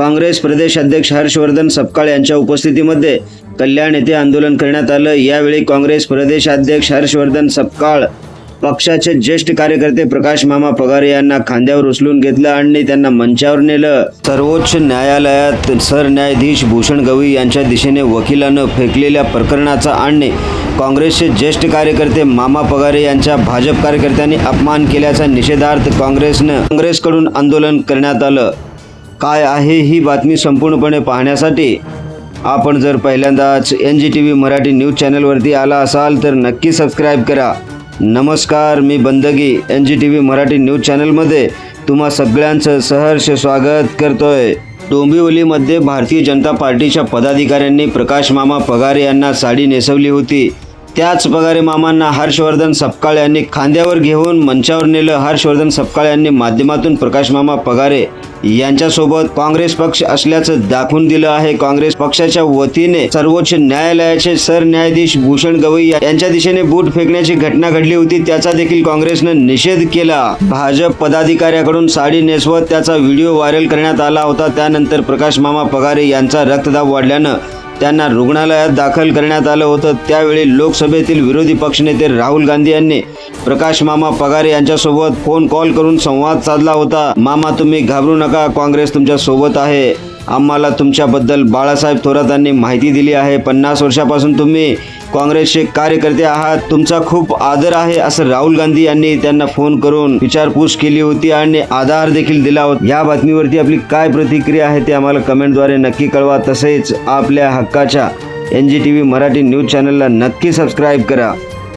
काँग्रेस प्रदेश अध्यक्ष हर्षवर्धन सपकाळ यांच्या उपस्थितीमध्ये कल्याण येथे आंदोलन करण्यात आलं. यावेळी काँग्रेस प्रदेश अध्यक्ष हर्षवर्धन सपकाळ पक्षाचे ज्येष्ठ कार्यकर्ते प्रकाश मामा पगारे यांना खांद्यावर उचलून घेतलं आणि त्यांना मंचावर नेलं. सर्वोच्च न्यायालयात सरन्यायाधीश भूषण गवई यांच्या दिशेने वकिलानं फेकलेल्या प्रकरणाचा आणि काँग्रेसचे ज्येष्ठ कार्यकर्ते मामा पगारे यांच्या भाजप कार्यकर्त्यांनी अपमान केल्याचा निषेधार्थ काँग्रेसनं काँग्रेसकडून आंदोलन करण्यात आलं. काय आहे ही बातमी संपूर्णपणे पाहण्यासाठी आपण जर पहिल्यांदाच N G T V Marathi news चॅनलवरती आला असाल तर नक्की सबस्क्राईब करा. नमस्कार मी Bandagi N G T V Marathi news चॅनलमध्ये तुम्हा सगळ्यांचं सहर्ष स्वागत करतोय. डोंबिवलीमध्ये भारतीय जनता पार्टीच्या पदाधिकाऱ्यांनी प्रकाश मामा पगारे यांना साडी नेसवली होती. त्याच पगारे मामांना हर्षवर्धन सपकाळ यांनी खांद्यावर घेऊन मंचावर नेलं. हर्षवर्धन सपकाळ यांनी माध्यमातून प्रकाश मामा पगारे यांच्यासोबत काँग्रेस पक्ष असल्याचं दाखवून दिलं आहे. काँग्रेस पक्षाच्या वतीने सर्वोच्च न्यायालयाचे सरन्यायाधीश भूषण गवई यांच्या दिशेने बूट फेकण्याची घटना घडली होती. त्याचा देखील काँग्रेसनं निषेध केला. भाजप पदाधिकाऱ्याकडून साडी नेसवत त्याचा व्हिडिओ व्हायरल करण्यात आला होता. त्यानंतर प्रकाश मामा पगारे यांचा रक्तदाब वाढल्यानं त्यांना रुग्णालयात दाखल करण्यात आलं होतं. त्यावेळी लोकसभेतील विरोधी पक्षनेते राहुल गांधी यांनी प्रकाश मामा पगारे यांच्यासोबत फोन कॉल करून संवाद साधला होता. मामा तुम्ही घाबरू नका काँग्रेस तुमच्यासोबत आहे. आम्हाला तुमच्याबद्दल बाळासाहेब थोरातांनी माहिती दिली आहे. पन्नास वर्षापासून तुम्ही काँग्रेसचे कार्यकर्ते आहात. तुमचा खूप आदर आहे असं राहुल गांधी यांनी त्यांना फोन करून विचारपूस केली होती आणि आधार देखील दिला होता. या बातमीवरती आपली काय प्रतिक्रिया आहे ते आम्हाला कमेंटद्वारे नक्की कळवा. तसेच आपल्या हक्काच्या N G T V Marathi news चॅनलला नक्की सबस्क्राईब करा.